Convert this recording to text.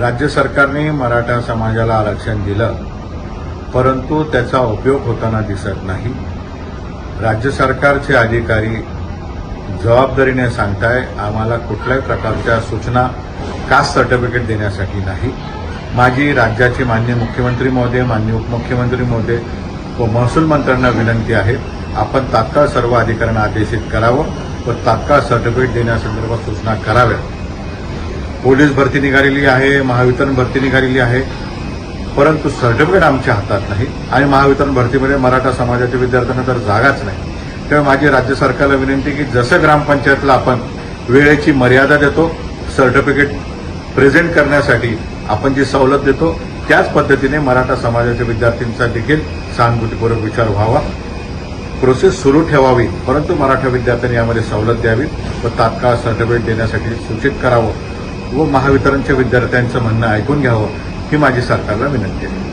राज्य सरकारने मराठा समाजाला आरक्षण दिलं परंतु त्याचा उपयोग होताना दिसत नाही. राज्य सरकारचे अधिकारी जबाबदारीने सांगताय आम्हाला कुठल्याही प्रकारच्या सूचना कास्ट सर्टिफिकेट देण्यासाठी नाही. माझी राज्याचे मान्य मुख्यमंत्री महोदय मान्य उपमुख्यमंत्री महोदय व महसूल मंत्र्यांना विनंती आहे आपण तात्काळ सर्व अधिकाऱ्यांना आदेशित करावं व तात्काळ सर्टिफिकेट देण्यासंदर्भात सूचना कराव्यात. पोलीस भरती निघालेली आहे महावितरण भरती निघालेली आहे. परंतु सर्टिफिकेट आमच्या हातात नाही आणि महावितरण भरतीमध्ये मराठा समाजाच्या विद्यार्थ्यांना तर जागाच नाही. त्यामुळे माझी राज्य सरकारला विनंती की जसं ग्रामपंचायतला आपण वेळेची मर्यादा देतो सर्टिफिकेट प्रेझेंट करण्यासाठी आपण जी सवलत देतो त्याच पद्धतीने मराठा समाजाच्या विद्यार्थ्यांचा देखील सहानुभूतीपूर्वक विचार व्हावा. प्रोसेस सुरू ठेवावी परंतु मराठा विद्यार्थ्यांनी यामध्ये सवलत द्यावी व तात्काळ सर्टिफिकेट देण्यासाठी सूचित करावं. व महावितरणच्या विद्यार्थ्यांचं म्हणणं ऐकून घ्यावं ही माझी सरकारला विनंती आहे.